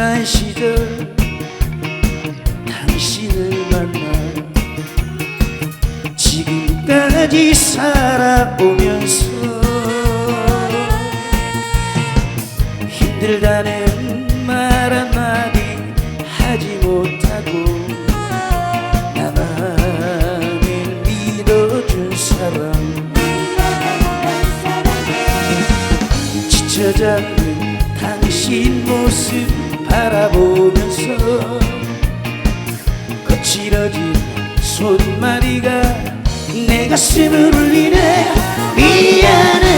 지난 시절 당신을 만나 지금까지 살아보면서 힘들다는 말 한마디 하지 못하고 나만을 믿어준 사람. 지쳐 잡는 당신 모습. 바라보면서 거칠어진 손마디가 내 가슴을 울리네. 미안해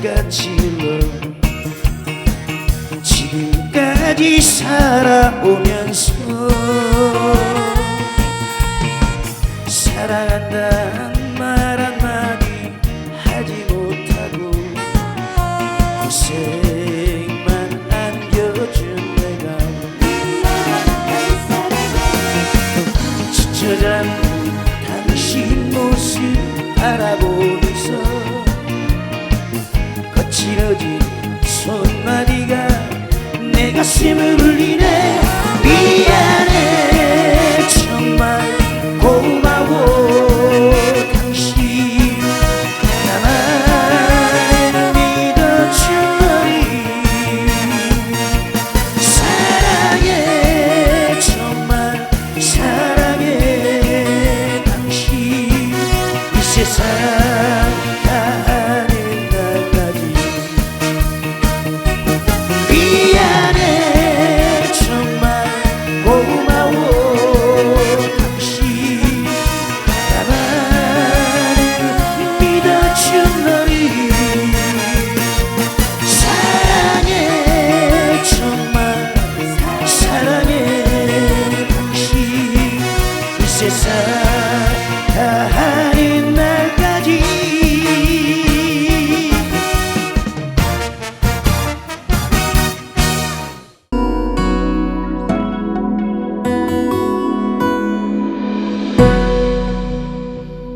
흘러 지금까지 살아오면서 사랑한다는 말 한마디 하지 못하고 고생만 안겨준 내가 지쳐 잠든 당신 모습 바라보 가슴을 울리네 deserve